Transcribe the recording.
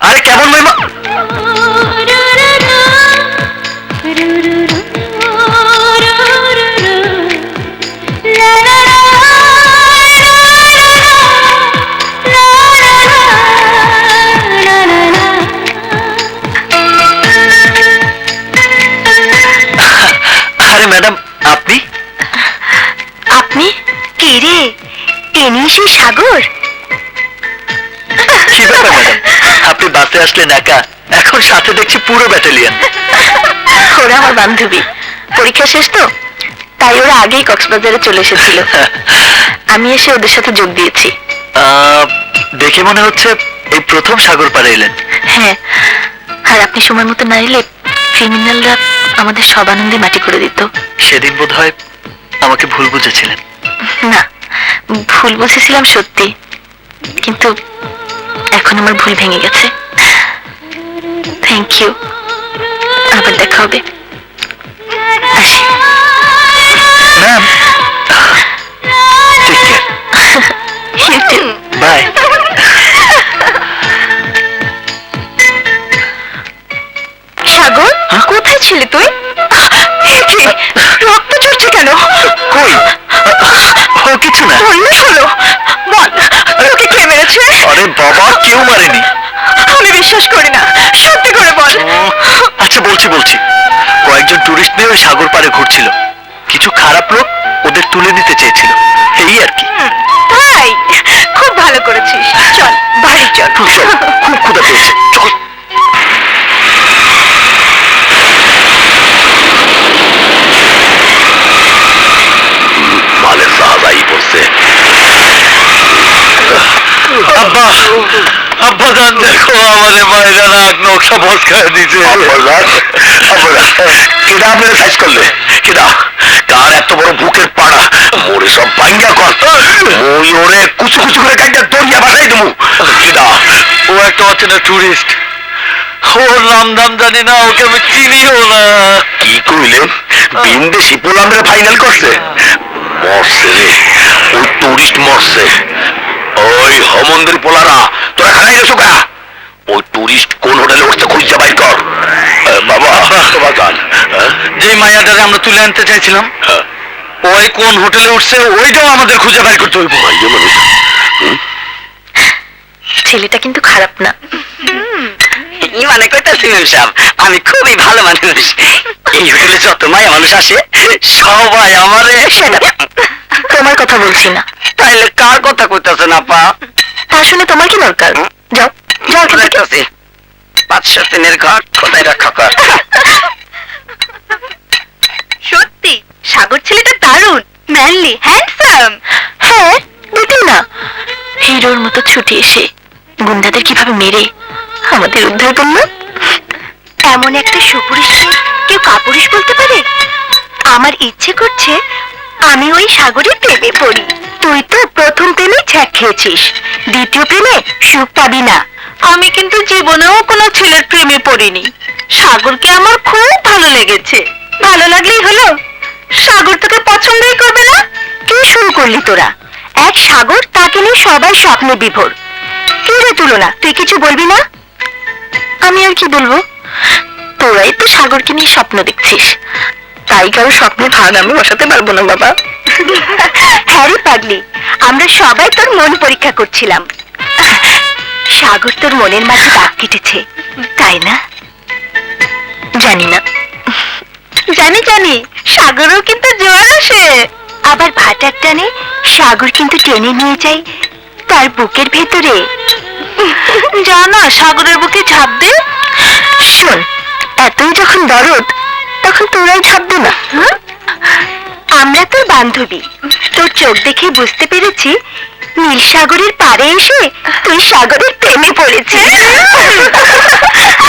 আরে কেমন মহিমা আরে ম্যাডাম আপনি? আপনি? কে রে? সেই সাগর? বাসে আসলেন একা। এখন সাথে দেখছি পুরো ব্যাটালিয়ন। ওরা আমার বান্ধবী। পরীক্ষা শেষ তো? তাই ওরা আগেই কক্সবাজারে চলে এসেছিল। আমি এসে ওদের সাথে যোগ দিয়েছি। দেখে মনে হচ্ছে এই প্রথম সাগর পাড়ে এলেন। হ্যাঁ। আর আপনি সময় মতো না এলে ক্রিমিনালরা আমাদের সব আনন্দে মাটি করে দিত। সেদিন বোধ হয় আমাকে ভুল বুঝেছিলেন। না ভুল বুঝেছিলাম সত্যি। কিন্তু এখন আমার ভুল ভেঙে গেছে। থ্যাংক ইউ আবার দেখা হবে ম্যাম. বাই সাগর কোথায় ছিলে তুই? রক্ত ঝরছে কেন? কই? ও কিছু না। বল তোকে কে মেরেছে? আরে বাবা কেউ মারেনি। আমি বিশ্বাস করি না। সত্যি করে বল। আচ্ছা বলছি বলছি। কয়েকজন টুরিস্ট নিয়ে ওই সাগর পাড়ে ঘুরছিল। কিছু খারাপ লোক ওদের তুলে নিতে চেয়েছিল। এই আর কি। তাই? খুব ভালো করেছিস। চল বাড়ি চল। আব্বা দেখো আমারে মায়েরা নাক নকশা বসকায় দিছে কেডা আপনার সাইজ করলে? কেডা কার এত বড় বুকের পাড়া? মোরে সব ভাঙ্গা কর। ওই ওরে কুচু কুচু করে কাইটা দরিয়া বাসাই দেবো। কেডা ও একটা অচেনা টুরিস্ট ওর নাম দাম জানি না ওকে আমি চিনিও না। কি কইলেন বিন্দেশি পোলামরে ফাইনাল করছে। মরছে রে ওই টুরিস্ট মরছে। ওই হমন্দির পোলারা টুরিস্ট কোন হোটেলে উঠছে খুঁজছে বাইর কর। বাবা। তোমার গান যে মায়াটারে আমরা তুলে আনতে চাইছিলাম ওই কোন হোটেলে উঠছে ওইটাও আমাদের খুঁজে বাইর করতে হইব। ছেলেটা কিন্তু খারাপ না। কি মনে করতেছি ম্যাম সাহেব আমি খুবই ভালো মানুষ। এই হোটেলে যত মায়া মানুষ আসে সবাই আমারে তোমার কথা বলছি না। তাইলে কার কথা কইতাছেন আপা? তা শুনে তোমার কি দরকার? যাও যাও। কইতাছি পাঁচশো দিনের ঘর কোথায় রক্ষা কর। সত্যি সাগর ছেলেটা দারুণ ম্যানলি হ্যান্ডসাম হ্যাঁ দেখুন না। হিরোর মতো ছুটে এসে গুন্ডাদের কীভাবে মেরে আমাদের উদ্ধার করল? এমন একটা সুপুরুষকে কেউ কাপুরুষ বলতে পারে? আমার ইচ্ছে করছে আমি ওই সাগরের প্রেমে পড়ি। তুই তো প্রথম প্রেমে ছ্যাক খেয়েছিস দ্বিতীয় প্রেমে সুখ পাবি না। জীবনেও কোনো ছেলের প্রেমে পড়িনি। সাগরকে আমার খুব ভালো লেগেছে। ভালো লাগলেই হলো। সাগর তোকে পছন্দই করবে না? কি শুরু করলি তোরা। এক সাগর তাকে নিয়ে সবাই স্বপ্নে বিভোর। কি রে তুলনা তুই কিছু বলবি না? আমি আর কি বলব? তোরাই তো সাগরকে নিয়ে স্বপ্ন দেখছিস। তাই কারও স্বপ্নে ভাগ আমি বসাতে পারব না বাবা। হ্যাঁ রে পাগলি আমরা সবাই তোর মন পরীক্ষা করছিলাম। সাগর তোর মনের মাঝে দাগ কেটেছে তাই না? জানি না। জানি জানি সাগরও কিন্তু জোয়ার আসে। আবার ভাটার টানে সাগর কিন্তু টেনে নিয়ে যায় তার বুকের ভেতরে। জানা সাগরের বুকে ঝাঁপ দে। শোন এতই যখন দরদ তখন তোরাই ঝাঁপ দে না। হুম? আমরা তোর বান্ধবী। তোর চোখ দেখে বুঝতে পেরেছি নীল সাগরের পাড়ে এসে তুই সাগরের প্রেমে পড়েছিস।